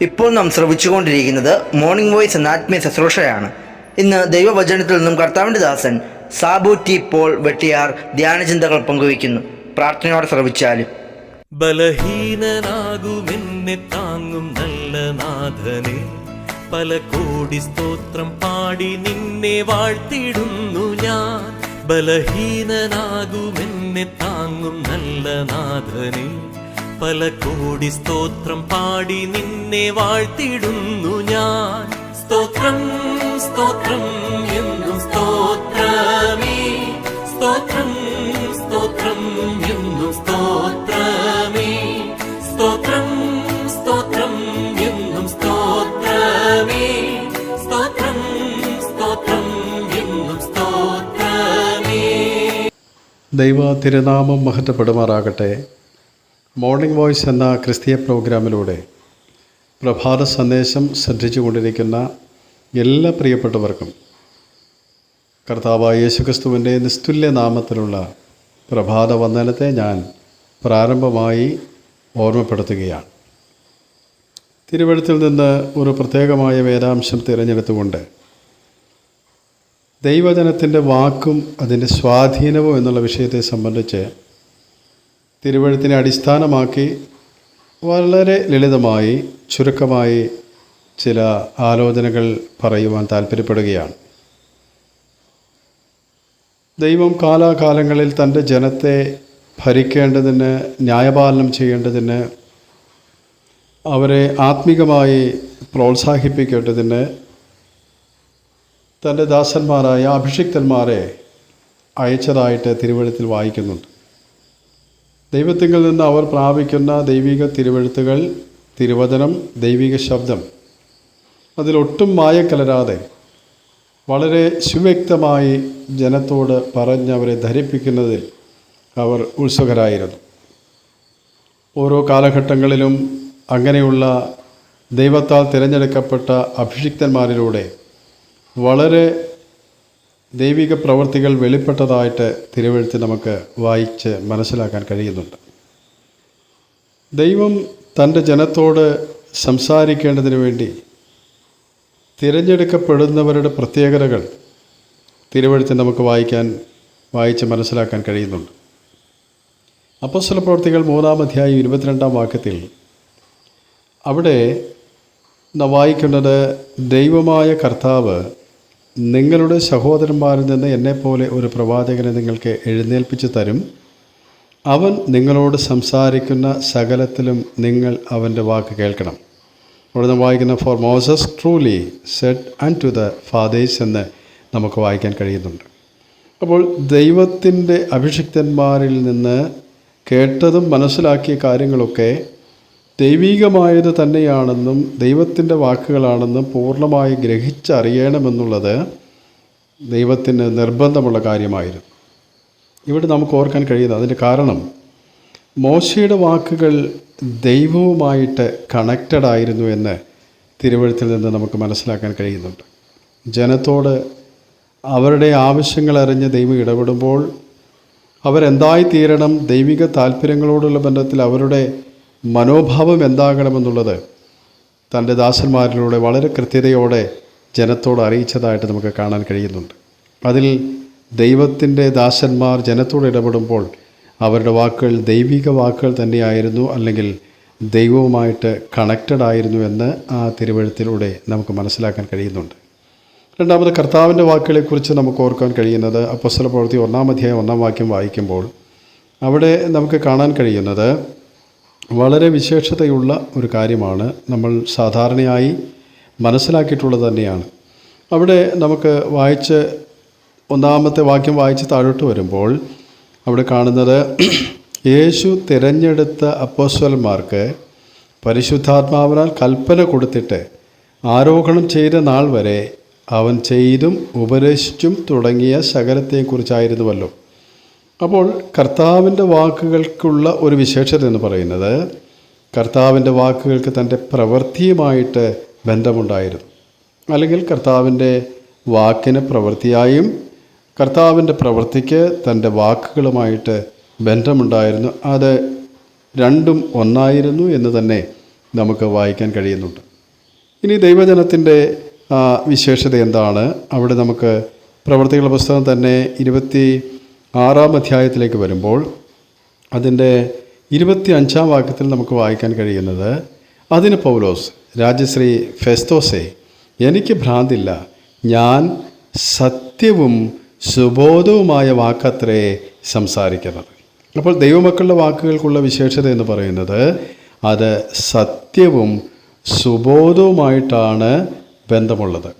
ഇപ്പോൾ നാം ശ്രവിച്ചുകൊണ്ടിരിക്കുന്നത് morning voice എന്ന ആത്മീയ ശുശ്രൂഷയാണ്. ഇന്ന് ദൈവവചനത്തിൽ നിന്നും കർത്താവിന്റെ ദാസൻ സാബു ടി പോൾ വെട്ടിയാർ ധ്യാനചിന്തകൾ പങ്കുവയ്ക്കുന്നു. പ്രാർത്ഥനയോടെ ശ്രവിച്ചാലും. ബലഹീനനാകുമെന്നെ താങ്ങും നല്ല നാഥനെ. പല കോടി സ്തോത്രം പാടി നിന്നെ വാഴ്ത്തിടുന്നു ഞാൻ. ബലഹീനനാകുമെന്നെ താങ്ങും നല്ല നാഥനെ. പല കോടി സ്തോത്രം പാടി നിന്നെ വാഴ്ത്തിടുന്നു ഞാൻ. സ്തോത്രം സ്തോത്രം എന്നും സ്തോത്രമേ. സ്തോത്രം സ്തോത്രം എന്നും സ്തോത്രമേ. സ്തോത്രം സ്തോത്രം എന്നും സ്തോത്രമേ. സ്തോത്രം സ്തോത്രം എന്നും സ്തോത്രമേ. ദൈവ തിരുനാമം മഹത്വപ്പെടുമാറാകട്ടെ. മോർണിംഗ് വോയിസ് എന്ന ക്രിസ്തീയ പ്രോഗ്രാമിലൂടെ പ്രഭാത സന്ദേശം ശ്രദ്ധിച്ചുകൊണ്ടിരിക്കുന്ന എല്ലാ പ്രിയപ്പെട്ടവർക്കും കർത്താവ് യേശുക്രിസ്തുവിന്റെ നിസ്തുല്യ നാമത്തിലുള്ള പ്രഭാത വന്ദനത്തെ ഞാൻ പ്രാരംഭമായി ഓർമ്മപ്പെടുത്തുകയാണ്. തിരുവഴുത്തിൽ നിന്ന് ഒരു പ്രത്യേകമായ വേദാംശം തിരഞ്ഞെടുത്തുകൊണ്ട് ദൈവജനത്തിന്റെ വാക്കും അതിന്റെ സ്വാധീനവും എന്നുള്ള വിഷയത്തെ സംബന്ധിച്ച് തിരുവഴുത്തിനെ അടിസ്ഥാനമാക്കി വളരെ ലളിതമായി ചുരുക്കമായി ചില ആലോചനകൾ പറയുവാൻ താല്പര്യപ്പെടുകയാണ് ദൈവം കാലാകാലങ്ങളിൽ തന്റെ ജനത്തെ ഭരിക്കേണ്ടതിന് ന്യായപാലനം ചെയ്യേണ്ടതിന് അവരെ ആത്മീകമായി പ്രോത്സാഹിപ്പിക്കേണ്ടതിന് തന്റെ ദാസന്മാരായ അഭിഷിക്തന്മാരെ അയച്ചതായിട്ട് തിരുവഴുത്തിൽ വായിക്കുന്നുണ്ട്. ദൈവത്തിങ്കിൽ നിന്ന് അവർ പ്രാപിക്കുന്ന ദൈവിക തിരുവഴുത്തുകൾ തിരുവചനം ദൈവിക ശബ്ദം. അതിലൊട്ടും മായക്കലരാതെ വളരെ സുവ്യക്തമായി ജനത്തോട് പറഞ്ഞവരെ ധരിപ്പിക്കുന്നതിൽ അവർ ഉത്സുകരായിരുന്നു. ഓരോ കാലഘട്ടങ്ങളിലും അങ്ങനെയുള്ള ദൈവത്താൽ തിരഞ്ഞെടുക്കപ്പെട്ട അഭിഷിക്തന്മാരിലൂടെ വളരെ ദൈവിക പ്രവൃത്തികൾ വെളിപ്പെട്ടതായിട്ട് തിരുവഴുത്തി നമുക്ക് വായിച്ച് മനസ്സിലാക്കാൻ കഴിയുന്നുണ്ട്. ദൈവം തന്റെ ജനത്തോട് സംസാരിക്കേണ്ടതിന് വേണ്ടി തിരഞ്ഞെടുക്കപ്പെടുന്നവരുടെ പ്രത്യേകതകൾ തിരുവഴുത്ത് നമുക്ക് വായിക്കാൻ വായിച്ച് മനസ്സിലാക്കാൻ കഴിയുന്നുണ്ട്. അപ്പസ്വല പ്രവർത്തികൾ മൂന്നാം അധ്യായം ഇരുപത്തിരണ്ടാം വാക്യത്തിൽ അവിടെ വായിക്കേണ്ടത് ദൈവമായ കർത്താവ് നിങ്ങളുടെ സഹോദരന്മാരിൽ നിന്ന് എന്നെപ്പോലെ ഒരു പ്രവാചകനെ നിങ്ങൾക്ക് എഴുന്നേൽപ്പിച്ചു തരും. അവൻ നിങ്ങളോട് സംസാരിക്കുന്ന സകലത്തിലും നിങ്ങൾ അവന്റെ വാക്ക് കേൾക്കണം. ഇവിടെ വായിക്കുന്ന for Moses truly set and to the fathers എന്ന് നമുക്ക് വായിക്കാൻ കഴിയുന്നുണ്ട്. അപ്പോൾ ദൈവത്തിന്റെ അഭിഷിക്തന്മാരിൽ നിന്ന് കേട്ടതും മനസ്സിലാക്കിയ കാര്യങ്ങളൊക്കെ ദൈവികമായത് തന്നെയാണെന്നും ദൈവത്തിന്റെ വാക്കുകളാണെന്നും പൂർണമായി ഗ്രഹിച്ചറിയണമെന്നുള്ളത് ദൈവത്തിന് നിർബന്ധമുള്ള കാര്യമായിരുന്നു. ഇവിടെ നമുക്ക് ഓർക്കാൻ കഴിയുന്നത് അതിന്റെ കാരണം മോശയുടെ വാക്കുകൾ ദൈവവുമായിട്ട് കണക്റ്റഡ് ആയിരുന്നു എന്ന് തിരുവഴുത്തിൽ നിന്ന് നമുക്ക് മനസ്സിലാക്കാൻ കഴിയുന്നുണ്ട്. ജനത്തോട് അവരുടെ ആവശ്യങ്ങൾ അറിഞ്ഞ് ദൈവം ഇടപെടുമ്പോൾ അവരെന്തായിത്തീരണം? ദൈവിക താല്പര്യങ്ങളോടുള്ള ബന്ധത്തിൽ അവരുടെ മനോഭാവം എന്താകണമെന്നുള്ളത് തന്റെ ദാസന്മാരിലൂടെ വളരെ കൃത്യതയോടെ ജനത്തോട് അറിയിച്ചതായിട്ട് നമുക്ക് കാണാൻ കഴിയുന്നുണ്ട്. അതിൽ ദൈവത്തിന്റെ ദാസന്മാർ ജനത്തോട് ഇടപെടുമ്പോൾ അവരുടെ വാക്കുകൾ ദൈവിക വാക്കുകൾ തന്നെയായിരുന്നു അല്ലെങ്കിൽ ദൈവവുമായിട്ട് കണക്റ്റഡ് ആയിരുന്നു എന്ന് ആ തിരുവഴുത്തിലൂടെ നമുക്ക് മനസ്സിലാക്കാൻ കഴിയുന്നുണ്ട്. രണ്ടാമത് കർത്താവിന്റെ വാക്കുകളെക്കുറിച്ച് നമുക്ക് ഓർക്കാൻ കഴിയുന്നത് അപ്പസ്വല പ്രവൃത്തി ഒന്നാം അധ്യായം ഒന്നാം വാക്യം വായിക്കുമ്പോൾ അവിടെ നമുക്ക് കാണാൻ കഴിയുന്നത് വളരെ വിശേഷതയുള്ള ഒരു കാര്യമാണ് നമ്മൾ സാധാരണയായി മനസ്സിലാക്കിയിട്ടുള്ളത് തന്നെയാണ്. അവിടെ നമുക്ക് വായിച്ച് ഒന്നാമത്തെ വാക്യം വായിച്ച് താഴോട്ട് വരുമ്പോൾ അവിടെ കാണുന്നത് യേശു തിരഞ്ഞെടുത്ത അപ്പോസ്വലന്മാർക്ക് പരിശുദ്ധാത്മാവിനാൽ കൽപ്പന കൊടുത്തിട്ട് ആരോഹണം ചെയ്ത നാൾ വരെ അവൻ ചെയ്തും ഉപദേശിച്ചും തുടങ്ങിയ സകലത്തെക്കുറിച്ചായിരുന്നുവല്ലോ. അപ്പോൾ കർത്താവിന്റെ വാക്കുകൾക്കുള്ള ഒരു വിശേഷത എന്ന് പറയുന്നത് കർത്താവിന്റെ വാക്കുകൾക്ക് തന്റെ പ്രവൃത്തിയുമായിട്ട് ബന്ധമുണ്ടായിരുന്നു. അല്ലെങ്കിൽ കർത്താവിന്റെ വാക്കിന് പ്രവൃത്തിയായും കർത്താവിന്റെ പ്രവൃത്തിക്ക് തന്റെ വാക്കുകളുമായിട്ട് ബന്ധമുണ്ടായിരുന്നു. അത് രണ്ടും ഒന്നായിരുന്നു എന്ന് തന്നെ നമുക്ക് വായിക്കാൻ കഴിയുന്നുണ്ട്. ഇനി ദൈവജനത്തിന്റെ വിശേഷത എന്താണ്? അവിടെ നമുക്ക് പ്രവർത്തികളുടെ പുസ്തകം തന്നെ ഇരുപത്തി ആറാം അധ്യായത്തിലേക്ക് വരുമ്പോൾ അതിന്റെ ഇരുപത്തി അഞ്ചാം വാക്യത്തിൽ നമുക്ക് വായിക്കാൻ കഴിയുന്നത് അതിന് പൗലോസ് രാജശ്രീ ഫെസ്തോസെ എനിക്ക് ഭ്രാന്തില്ല. ഞാൻ സത്യവും സുബോധവുമായ വാക്കത്രേ സംസാരിക്കുന്നത്. അപ്പോൾ ദൈവമക്കളുടെ വാക്കുകൾക്കുള്ള വിശേഷത എന്ന് പറയുന്നത് അത് സത്യവും സുബോധവുമായിട്ടാണ് ബന്ധമുള്ളത്.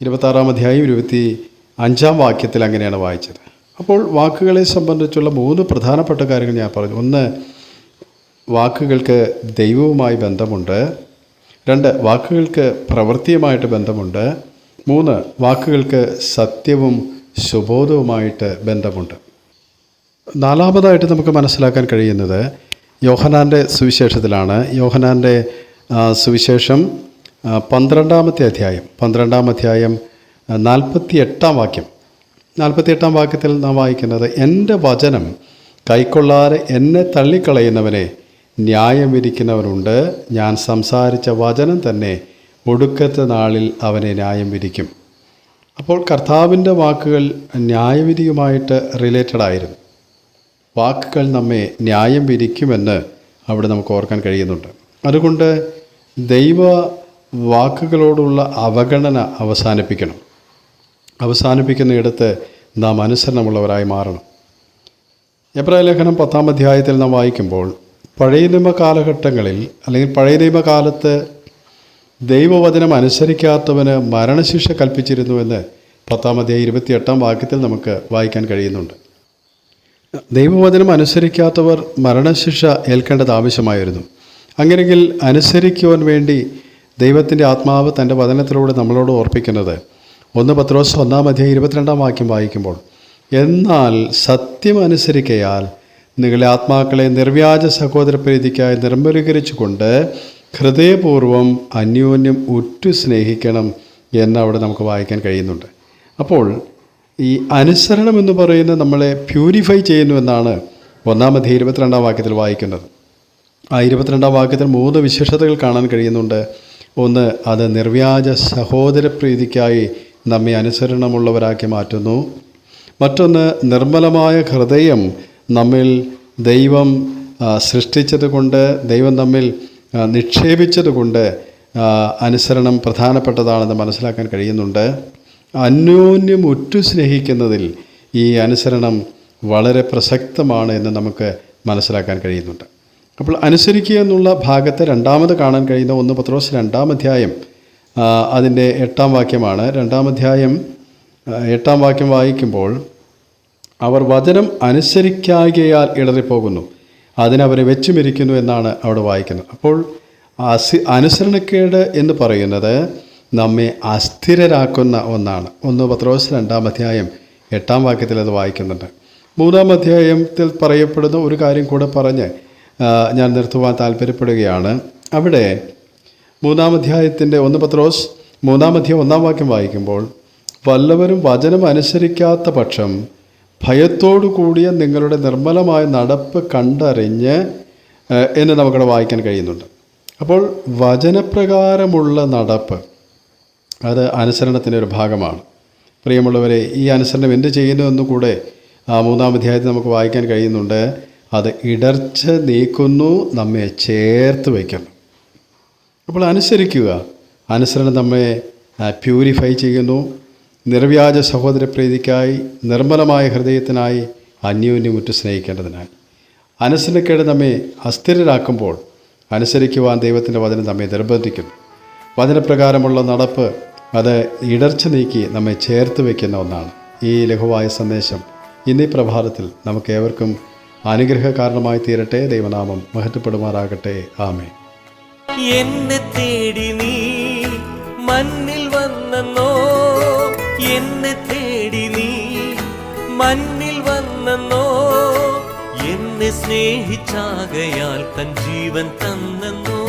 ഇരുപത്താറാം അധ്യായം ഇരുപത്തി അഞ്ചാം വാക്യത്തിൽ അങ്ങനെയാണ് വായിച്ചത്. അപ്പോൾ വാക്കുകളെ സംബന്ധിച്ചുള്ള മൂന്ന് പ്രധാനപ്പെട്ട കാര്യങ്ങൾ ഞാൻ പറഞ്ഞു. ഒന്ന് വാക്കുകൾക്ക് ദൈവവുമായി ബന്ധമുണ്ട്. രണ്ട് വാക്കുകൾക്ക് പ്രവൃത്തിയുമായിട്ട് ബന്ധമുണ്ട്. മൂന്ന് വാക്കുകൾക്ക് സത്യവും സുബോധവുമായിട്ട് ബന്ധമുണ്ട്. നാലാമതായിട്ട് നമുക്ക് മനസ്സിലാക്കാൻ കഴിയുന്നത് യോഹനാന്റെ സുവിശേഷത്തിലാണ്. യോഹനാന്റെ സുവിശേഷം പന്ത്രണ്ടാമത്തെ അധ്യായം. പന്ത്രണ്ടാം അധ്യായം നാൽപ്പത്തി എട്ടാം വാക്യം. നാൽപ്പത്തി എട്ടാം വാക്യത്തിൽ നാം വായിക്കുന്നത് എന്റെ വചനം കൈക്കൊള്ളാതെ എന്നെ തള്ളിക്കളയുന്നവനെ ന്യായം വിധിക്കുന്നവനുണ്ട്. ഞാൻ സംസാരിച്ച വചനം തന്നെ ഒടുക്കത്തെ നാളിൽ അവനെ ന്യായം വിരിക്കും അപ്പോൾ കർത്താവിന്റെ വാക്കുകൾ ന്യായവിധിയുമായിട്ട് റിലേറ്റഡ് ആയിരുന്നു. വാക്കുകൾ നമ്മെ ന്യായം വിധിക്കുമെന്ന് അവിടെ നമുക്ക് ഓർക്കാൻ കഴിയുന്നുണ്ട്. അതുകൊണ്ട് ദൈവ വാക്കുകളോടുള്ള അവഗണന അവസാനിപ്പിക്കണം. അവസാനിപ്പിക്കുന്നിടത്ത് നാം അനുസരണമുള്ളവരായി മാറണം. എബ്രായ ലേഖനം പത്താം അധ്യായത്തിൽ നാം വായിക്കുമ്പോൾ പഴയ നിയമ കാലഘട്ടങ്ങളിൽ അല്ലെങ്കിൽ പഴയ നിയമകാലത്ത് ദൈവവചനം അനുസരിക്കാത്തവന് മരണശിക്ഷ കൽപ്പിച്ചിരുന്നുവെന്ന് പത്താം അധ്യായം ഇരുപത്തിയെട്ടാം വാക്യത്തിൽ നമുക്ക് വായിക്കാൻ കഴിയുന്നുണ്ട്. ദൈവവചനം അനുസരിക്കാത്തവർ മരണശിക്ഷ ഏൽക്കേണ്ടത് ആവശ്യമായിരുന്നു. അങ്ങനെയെങ്കിൽ അനുസരിക്കുവാൻ വേണ്ടി ദൈവത്തിന്റെ ആത്മാവ് തന്റെ വചനത്തിലൂടെ നമ്മളോട് ഓർപ്പിക്കുന്നത് ഒന്ന് പത്രോസ് ഒന്നാം അധ്യായം ഇരുപത്തിരണ്ടാം വാക്യം വായിക്കുമ്പോൾ എന്നാൽ സത്യം അനുസരിക്കയാൽ നിങ്ങളെ ആത്മാക്കളെ നിർവ്യാജ സഹോദരപ്രേദികയേ നിർമ്മലീകരിച്ചു കൊണ്ട് ഹൃദയപൂർവം അന്യോന്യം ഉറ്റു സ്നേഹിക്കണം എന്നവിടെ നമുക്ക് വായിക്കാൻ കഴിയുന്നുണ്ട്. അപ്പോൾ ഈ അനുസരണം എന്ന് പറയുന്നത് നമ്മളെ പ്യൂരിഫൈ ചെയ്യുന്നു എന്നാണ് ഒന്നാമത്തെ ഇരുപത്തിരണ്ടാം വാക്യത്തിൽ വായിക്കുന്നത്. ആ ഇരുപത്തിരണ്ടാം വാക്യത്തിൽ മൂന്ന് വിശേഷതകൾ കാണാൻ കഴിയുന്നുണ്ട്. ഒന്ന് അത് നിർവ്യാജ സഹോദരപ്രീതിക്കായി നമ്മെ അനുസരണമുള്ളവരാക്കി മാറ്റുന്നു. മറ്റൊന്ന് നിർമ്മലമായ ഹൃദയം നമ്മിൽ ദൈവം സൃഷ്ടിച്ചത് കൊണ്ട് ദൈവം നമ്മിൽ നിക്ഷേപിച്ചത് കൊണ്ട് അനുസരണം പ്രധാനപ്പെട്ടതാണെന്ന് മനസ്സിലാക്കാൻ കഴിയുന്നുണ്ട്. അന്യോന്യം ഉറ്റു സ്നേഹിക്കുന്നതിൽ ഈ അനുസരണം വളരെ പ്രസക്തമാണ് എന്ന് നമുക്ക് മനസ്സിലാക്കാൻ കഴിയുന്നുണ്ട്. അപ്പോൾ അനുസരിക്കുക എന്നുള്ള ഭാഗത്ത് രണ്ടാമത് കാണാൻ കഴിയുന്ന ഒന്ന് പത്രോസ് രണ്ടാം അധ്യായം അതിന്റെ എട്ടാം വാക്യമാണ്. രണ്ടാം അധ്യായം എട്ടാം വാക്യം വായിക്കുമ്പോൾ അവർ വചനം അനുസരിക്കാകയാൽ ഇടറിപ്പോകുന്നു. അതിനവരെ വെച്ചുമിരിക്കുന്നു എന്നാണ് അവിടെ വായിക്കുന്നത്. അപ്പോൾ അസി അനുസരണക്കേട് എന്ന് പറയുന്നത് നമ്മെ അസ്ഥിരരാക്കുന്ന ഒന്നാണ്. ഒന്ന് പത്രോസ് രണ്ടാം അധ്യായം എട്ടാം വാക്യത്തിൽ അത് വായിക്കുന്നുണ്ട്. മൂന്നാം അധ്യായത്തിൽ പറയപ്പെടുന്ന ഒരു കാര്യം കൂടെ പറഞ്ഞ് ഞാൻ നിർത്തുവാൻ താല്പര്യപ്പെടുകയാണ്. അവിടെ മൂന്നാം അധ്യായത്തിന്റെ ഒന്ന് പത്രോസ് മൂന്നാം അധ്യായം ഒന്നാം വാക്യം വായിക്കുമ്പോൾ വല്ലവരും വചനം അനുസരിക്കാത്ത പക്ഷം ഭയത്തോടു കൂടിയ നിങ്ങളുടെ നിർമ്മലമായ നടപ്പ് കണ്ടറിഞ്ഞ് എന്നെ നമുക്കവിടെ വായിക്കാൻ കഴിയുന്നുണ്ട്. അപ്പോൾ വചനപ്രകാരമുള്ള നടപ്പ് അത് അനുസരണത്തിന്റെ ഒരു ഭാഗമാണ്. പ്രിയമുള്ളവരെ ഈ അനുസരണം എന്ത് ചെയ്യുന്നു ആ മൂന്നാം അധ്യായത്തിൽ നമുക്ക് വായിക്കാൻ കഴിയുന്നുണ്ട്. അത് ഇടർച്ച നീക്കുന്നു നമ്മെ ചേർത്ത് വയ്ക്കുന്നു. അപ്പോൾ അനുസരിക്കുക. അനുസരണം നമ്മെ പ്യൂരിഫൈ ചെയ്യുന്നു. നിർവ്യാജ സഹോദര പ്രീതിക്കായി നിർമ്മലമായ ഹൃദയത്തിനായി അന്യോന്യം സ്നേഹിക്കേണ്ടതിനാൽ അനുസരണക്കേട് നമ്മെ അസ്ഥിരരാക്കുമ്പോൾ അനുസരിക്കുവാൻ ദൈവത്തിന്റെ വചനം നമ്മെ നിർബന്ധിക്കുന്നു. വചനപ്രകാരമുള്ള നടപ്പ് അത് ഇടർച്ച നീക്കി നമ്മെ ചേർത്ത് വയ്ക്കുന്ന ഒന്നാണ്. ഈ ലഘുവായ സന്ദേശം ഇന്നീ പ്രഭാതത്തിൽ നമുക്ക് ഏവർക്കും അനുഗ്രഹ കാരണമായി തീരട്ടെ. ദൈവനാമം മഹത്വപ്പെടുമാറാകട്ടെ. ആമേ എന്നെ തേടി നീ മണ്ണിൽ വന്നെന്നോ? എന്നെ തേടി നീ മണ്ണിൽ വന്നെന്നോ? എന്നെ സ്നേഹിച്ചാകയാൽ തൻ ജീവൻ തന്നെന്നോ?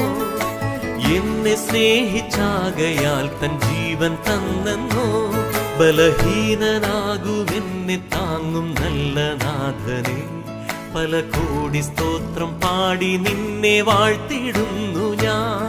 എന്നെ സ്നേഹിച്ചാകയാൽ തൻ ജീവൻ തന്നെന്നോ? ബലഹീനനാകുമെന്നെ താങ്ങും നല്ല നാഥനെ. പല കോടി സ്തോത്രം പാടി നിന്നെ വാഴ്ത്തിടുന്നു ഞാൻ.